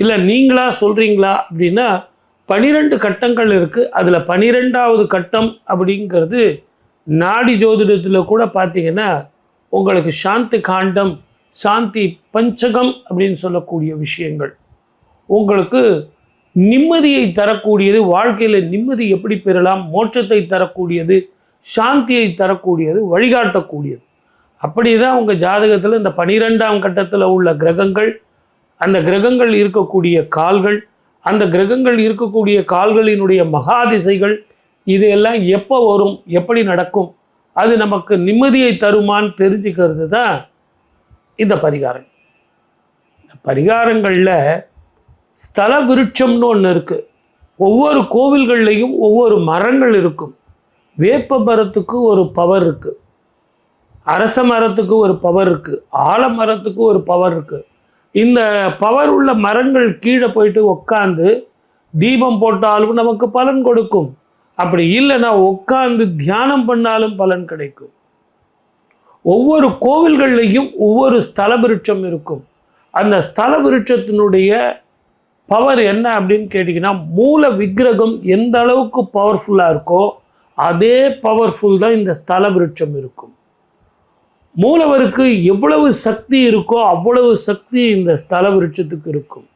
இல்லை நீங்களா சொல்கிறீங்களா அப்படின்னா பனிரெண்டு கட்டங்கள் இருக்குது அதில் பனிரெண்டாவது கட்டம் அப்படிங்கிறது நாடி ஜோதிடத்தில் கூட பார்த்தீங்கன்னா உங்களுக்கு சாந்தி காண்டம் சாந்தி பஞ்சகம் அப்படின்னு சொல்லக்கூடிய விஷயங்கள். உங்களுக்கு நிம்மதியை தரக்கூடியது வாழ்க்கையில் நிம்மதி எப்படி பெறலாம் மோட்சத்தை தரக்கூடியது சாந்தியை தரக்கூடியது வழிகாட்டக்கூடியது. அப்படி தான் உங்கள் ஜாதகத்தில் இந்த பனிரெண்டாம் கட்டத்தில் உள்ள கிரகங்கள் அந்த கிரகங்கள் இருக்கக்கூடிய கால்கள் அந்த கிரகங்கள் இருக்கக்கூடிய கால்களினுடைய மகாதிசைகள் இது எல்லாம் எப்போ வரும் எப்படி நடக்கும் அது நமக்கு நிம்மதியை தருமான்னு தெரிஞ்சுக்கிறது தான் இந்த பரிகாரம். இந்த பரிகாரங்களில் ஸ்தல விருட்சம்னு ஒன்று இருக்குது ஒவ்வொரு கோவில்கள்லையும் ஒவ்வொரு மரங்கள் இருக்கும். வேப்ப மரத்துக்கு ஒரு பவர் இருக்குது அரச மரத்துக்கு ஒரு பவர் இருக்குது ஆலமரத்துக்கு ஒரு பவர் இருக்குது இந்த பவர் உள்ள மரங்கள் கீழே போயிட்டு உட்காந்து தீபம் போட்டாலும் நமக்கு பலன் கொடுக்கும். அப்படி இல்லைன்னா உட்காந்து தியானம் பண்ணாலும் பலன் கிடைக்கும். ஒவ்வொரு கோவில்கள்லையும் ஒவ்வொரு ஸ்தல விருட்சம் இருக்கும். அந்த ஸ்தல விருட்சத்தினுடைய பவர் என்ன அப்படின்னு கேட்டிங்கன்னா மூல விக்கிரகம் எந்த அளவுக்கு பவர்ஃபுல்லாக இருக்கோ அதே பவர்ஃபுல் தான் இந்த ஸ்தல விருட்சம் இருக்கும். மூலவருக்கு எவ்வளவு சக்தி இருக்கோ அவ்வளவு சக்தி இந்த ஸ்தல விருட்சத்துக்கு இருக்கும்.